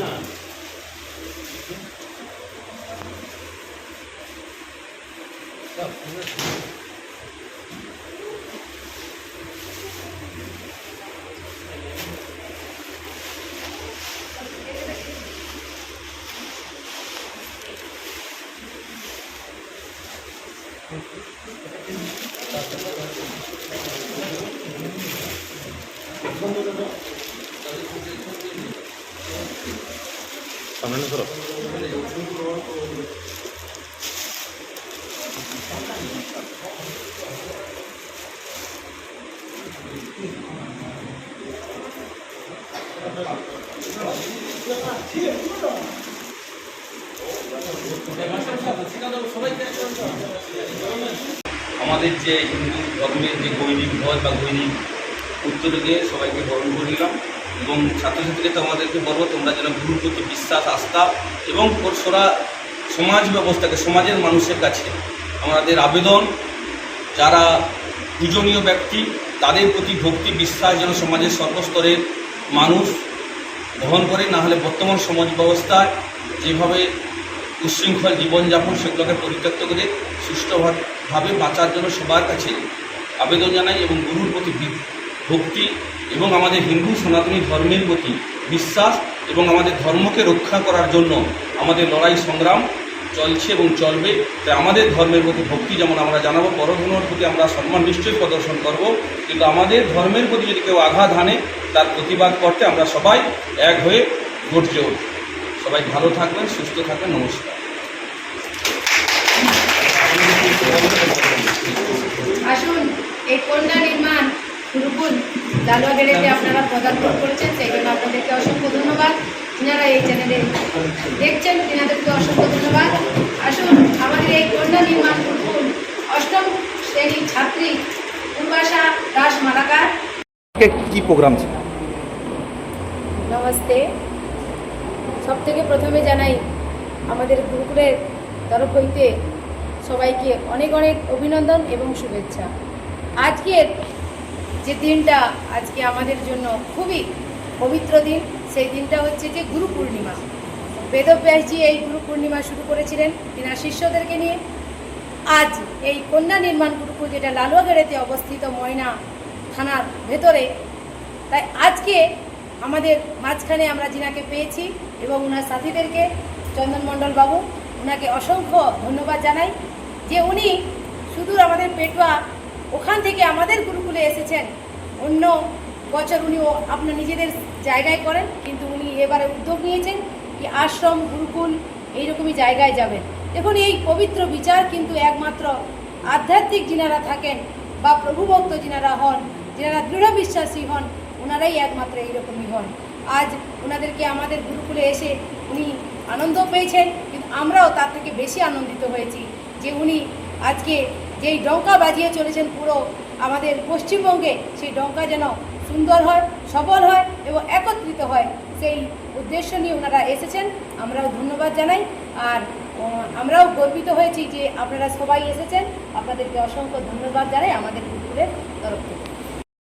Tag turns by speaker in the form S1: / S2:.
S1: 하나 자 하나 이번 노래도 나도 굉장히 처음입니다. সামনে ধরো।
S2: আমাদের যে হিন্দু ধর্মের যে গৈরিক ভয় বা গৈরিক উত্তরকে সবাইকে বরণ করে নিলাম এবং ছাত্রছাত্রীকে তো আমাদেরকে বলব, তোমরা যেন গুরুর প্রতি বিশ্বাস, আস্থা এবং সোরা সমাজ ব্যবস্থাকে, সমাজের মানুষের কাছে আমাদের আবেদন, যারা পূজনীয় ব্যক্তি, তাদের প্রতি ভক্তি, বিশ্বাস যেন সমাজের সর্বস্তরের মানুষ বহন করে, না হলে বর্তমান সমাজ ব্যবস্থায় যেভাবে উচ্ছৃঙ্খল জীবনযাপন সেগুলোকে পরিত্যক্ত করে সুষ্ঠুভাবে বাঁচার জন্য সবার কাছে আবেদন জানাই এবং গুরুর প্রতি ভক্তি এবং আমাদের হিন্দু সনাতনী ধর্মের প্রতি বিশ্বাস এবং আমাদের ধর্মকে রক্ষা করার জন্য আমাদের লড়াই সংগ্রাম চলছে এবং চলবে। তাই আমাদের ধর্মের প্রতি ভক্তি যেমন আমরা জানাব, পরধর্মের প্রতি আমরা সম্মান নিশ্চয়ই প্রদর্শন করব। কিন্তু আমাদের ধর্মের প্রতি যদি কেউ আঘাত হানে, তার প্রতিবাদ করতে আমরা সবাই এক হয়ে উঠব। সবাই ভালো থাকবেন, সুস্থ থাকবেন, নমস্কার
S3: আসুন এই কন্যা নির্মাণ গুরুকুল জালুয়াগেড়েতে আপনারা পদার্পণ করেছেন সেই জন্য আপনাদেরকে অসংখ্য ধন্যবাদ। যারা এই চ্যানেলে দেখছেন তিনাদেরকে অসংখ্য ধন্যবাদ। আসুন আমাদের এই কন্যা নির্মাণ গুরুকুল অষ্টম শ্রেণির ছাত্রী পূর্বাশা দাস মালাকার।
S1: কি প্রোগ্রাম ছিল?
S3: নমস্তে। সব থেকে প্রথমে জানাই আমাদের গুরুকুলের তরফ হইতে সবাইকে অনেক অনেক অভিনন্দন এবং শুভেচ্ছা। আজকের যে দিনটা আজকে আমাদের জন্য খুবই পবিত্র দিন, সেই দিনটা হচ্ছে যে গুরু পূর্ণিমা। বেদব্যাসজি এই গুরু পূর্ণিমা শুরু করেছিলেন তিনার শিষ্যদেরকে নিয়ে। আজ এই কন্যা নির্মাণ গুরুকুল যেটা লালুয়াগড়েতে অবস্থিত ময়না থানার ভেতরে, তাই আজকে আমাদের মাঝখানে আমরা জিনাকে পেয়েছি এবং ওনার সাথীদেরকে, চন্দন মণ্ডল বাবু ওনাকে অসংখ্য ধন্যবাদ জানাই যে উনি সুদূর আমাদের পেটুয়া ওখান থেকে আমাদের গুরুকুলে এসেছেন। অন্য বছর উনি আপনার নিজেদের জায়গায় করেন, কিন্তু উনি এবারে উদ্যোগ নিয়েছেন কি আশ্রম, গুরুকুল, এইরকমই জায়গায় যাবেন। দেখুন, এই পবিত্র বিচার কিন্তু একমাত্র আধ্যাত্মিক যিনারা থাকেন বা প্রভুভক্ত যিনারা হন, যিনারা দৃঢ় বিশ্বাসী হন ওনারাই একমাত্র এইরকমই হন। আজ ওনাদেরকে আমাদের গুরুকুলে এসে উনি আনন্দ পেয়েছেন, কিন্তু আমরাও তার থেকে বেশি আনন্দিত হয়েছি যে উনি আজকে যেই ডঙ্কা বাজিয়ে চলেছেন পুরো আমাদের পশ্চিমবঙ্গে, সেই ডঙ্কা যেন সুন্দর হয়, সবল হয় এবং একত্রিত হয়, সেই উদ্দেশ্য নিয়ে ওনারা এসেছেন। আমরাও ধন্যবাদ জানাই। আর আমরাও গর্বিত হয়েছি যে আপনারা সবাই এসেছেন। আপনাদেরকে অসংখ্য ধন্যবাদ জানাই আমাদের পুকুরের তরফ থেকে।